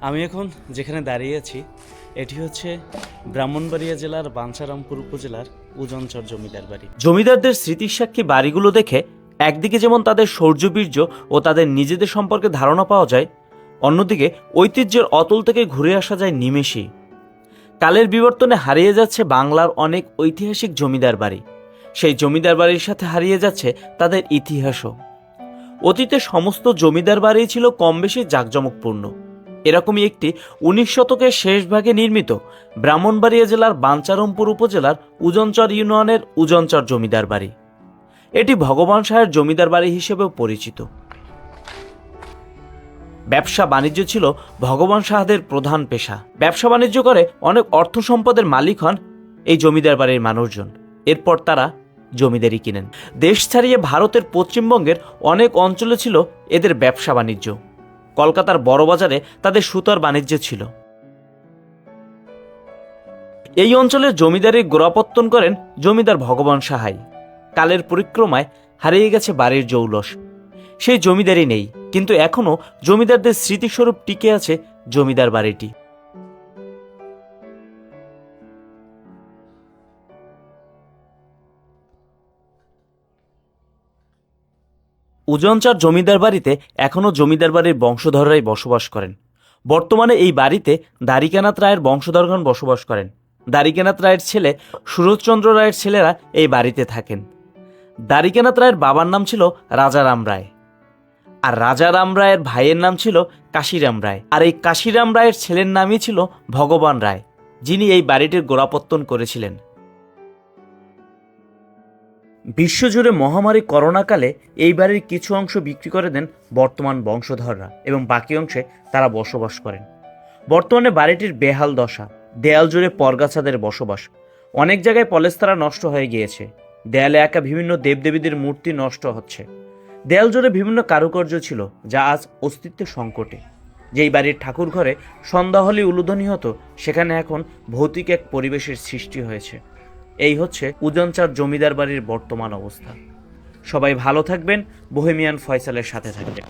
আমি এখন যেখানে দাঁড়িয়ে আছি, এটি হচ্ছে ব্রাহ্মণবাড়িয়া জেলার বাঞ্ছারামপুর উপজেলার উজনচর জমিদার বাড়ি। জমিদারদের স্মৃতির সাক্ষী বাড়িগুলো দেখে একদিকে যেমন তাদের শৌর্যবীর্য ও তাদের নিজেদের সম্পর্কে ধারণা পাওয়া যায়, অন্যদিকে ঐতিহ্যের অতল থেকে ঘুরে আসা যায় নিমেষেই কালের বিবর্তনে হারিয়ে যাচ্ছে বাংলার অনেক ঐতিহাসিক জমিদার বাড়ি। সেই জমিদার বাড়ির সাথে হারিয়ে যাচ্ছে তাদের ইতিহাসও। অতীতে সমস্ত জমিদার বাড়ি ছিল কম বেশি জাঁকজমকপূর্ণ। এরকমই একটি উনিশ শতকের শেষ ভাগে নির্মিত ব্রাহ্মণবাড়িয়া জেলার বাঞ্চারমপুর উপজেলার উজনচর ইউনিয়নের উজনচর জমিদার বাড়ি। এটি ভগবান শাহের জমিদার বাড়ি হিসেবেও পরিচিত। ব্যবসা বাণিজ্য ছিল ভগবান শাহদের প্রধান পেশা। ব্যবসা বাণিজ্য করে অনেক অর্থ সম্পদের মালিক হন এই জমিদার বাড়ির মানুষজন। এরপর তারা জমিদারি কিনেন। দেশ ছাড়িয়ে ভারতের পশ্চিমবঙ্গের অনেক অঞ্চলে ছিল এদের ব্যবসা বাণিজ্য। কলকাতার বড়বাজারে তাদের সুতার বাণিজ্য ছিল। এই অঞ্চলের জমিদারি গোড়াপত্তন করেন জমিদার ভগবান সাহাই। কালের পরিক্রমায় হারিয়ে গেছে বাড়ির জৌলস। সেই জমিদারি নেই, কিন্তু এখনও জমিদারদের স্মৃতিস্বরূপ টিকে আছে জমিদার বাড়িটি। উজনচার জমিদার বাড়িতে এখনও জমিদার বাড়ির বংশধররাই বসবাস করেন। বর্তমানে এই বাড়িতে দ্বারিকানাথ রায়ের বংশধরগণ বসবাস করেন। দ্বারিকানাথ রায়ের ছেলে সুরজচন্দ্র রায়ের ছেলেরা এই বাড়িতে থাকেন। দ্বারিকানাথ রায়ের বাবার নাম ছিল রাজারাম রায়। আর রাজারাম রায়ের ভাইয়ের নাম ছিল কাশিরাম রায়। আর এই কাশিরাম রায়ের ছেলের নামই ছিল ভগবান রায়, যিনি এই বাড়িটির গোড়াপত্তন করেছিলেন। বিশ্বজুড়ে মহামারী করোনাকালে এই বাড়ির কিছু অংশ বিক্রি করে দেন বর্তমান বংশধররা এবং বাকি অংশে তারা বসবাস করেন। বর্তমানে বাড়িটির বেহাল দশা, দেয়াল জুড়ে পরগাছাদের বসবাস, অনেক জায়গায় পলেস্তারা নষ্ট হয়ে গিয়েছে। দেয়ালে একা বিভিন্ন দেবদেবীদের মূর্তি নষ্ট হচ্ছে। দেয়াল জুড়ে বিভিন্ন কারুকার্য ছিল, যা আজ অস্তিত্বের সংকটে। যেই বাড়ির ঠাকুর ঘরে সন্ধ্যা হলে উলুধ্বনি হতো, সেখানে এখন ভৌতিক এক পরিবেশের সৃষ্টি হয়েছে। এই হচ্ছে উজনচার জমিদার বাড়ির বর্তমান অবস্থা। সবাই ভালো থাকবেন বহেমিয়ান ফয়সালের সাথে থাকবেন।